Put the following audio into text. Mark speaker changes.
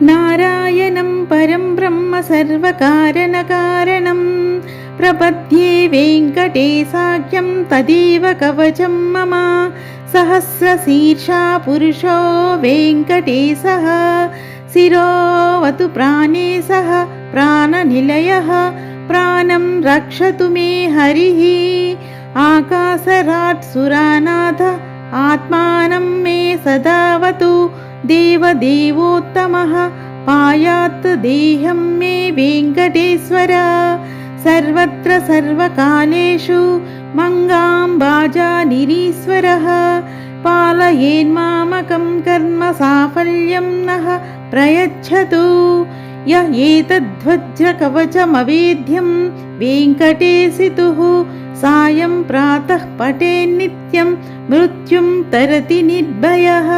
Speaker 1: नारायणं परं ब्रह्म सर्वकारणकारणं प्रपद्ये वेङ्कटेशाख्यं तदेव कवचं मम सहस्रशीर्षा पुरुषो वेङ्कटेशः शिरोवतु प्राणे सह प्राणनिलयः प्राणं रक्षतु मे हरिः। आकाशराट् सुरानाथ आत्मानं मे सदावतु देवदेवोत्तमः पायात् देहं मे वेङ्कटेश्वर। सर्वत्र सर्वकालेषु मङ्गाम्बाजानिरीश्वरः पालयेन्मामकं कर्म साफल्यं नः प्रयच्छतु। य एतद्वज्रकवचमवेद्यं वेङ्कटेशितुः सायं प्रातः पठेन्नित्यं मृत्युं तरति निर्भयः